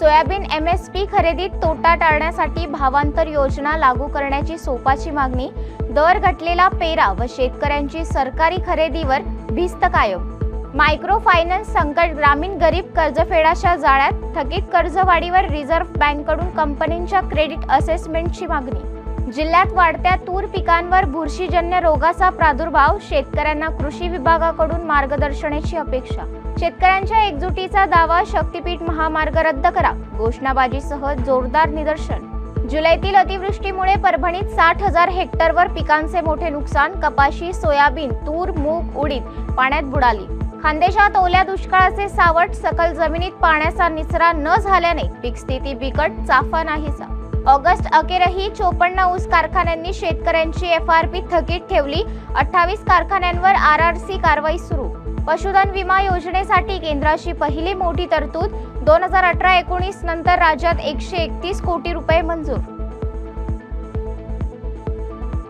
Soybean M S P खरेदीत तोटा टाळण्यासाठी भावांतर योजना लागू करण्याची सोपाची मागणी दर घटलेला पेरा व शेतकऱ्यांची सरकारी खरेदीवर भिस्त कायम. मायक्रो फायनान्स संकट ग्रामीण गरीब कर्जफेडाच्या जाळ्यात थकीत कर्जवाढीवर रिझर्व्ह बँककडून कंपनींच्या क्रेडिट असेसमेंटची मागणी. जिल्ह्यात वाढत्या तूर पिकांवर बुरशीजन्य रोगाचा प्रादुर्भाव शेतकऱ्यांना कृषी विभागाकडून मार्गदर्शनाची अपेक्षा. शेतकऱ्यांच्या एकजुटीचा दावा शक्तीपीठ महामार्ग रद्द करा. घोषणाबाजीसह जोरदार निदर्शन. जुलैतील अतिवृष्टीमुळे परभणीत साठ हजार हेक्टरवर पिकांचे मोठे नुकसान कपाशी सोयाबीन तूर मूग उडीद पाण्यात बुडाली. खानदेशात ओल्या दुष्काळाचे सावट सकल जमिनीत पाण्याचा निचरा न झाल्याने पीक स्थिती बिकट चाफा नाहीसा. ऑगस्ट अखेरही चोपन्न ऊस कारखान्यांनी शेतकऱ्यांची एफ आर पी थकीत ठेवली. अठ्ठावीस कारखान्यांवर आर आर सी कारवाई सुरू. पशुधन विमा योजनेसाठी केंद्राची पहिली मोठी तरतूद. दोन हजार अठरा एकोणीस नंतर राज्यात एकशे एकतीस कोटी रुपये मंजूर.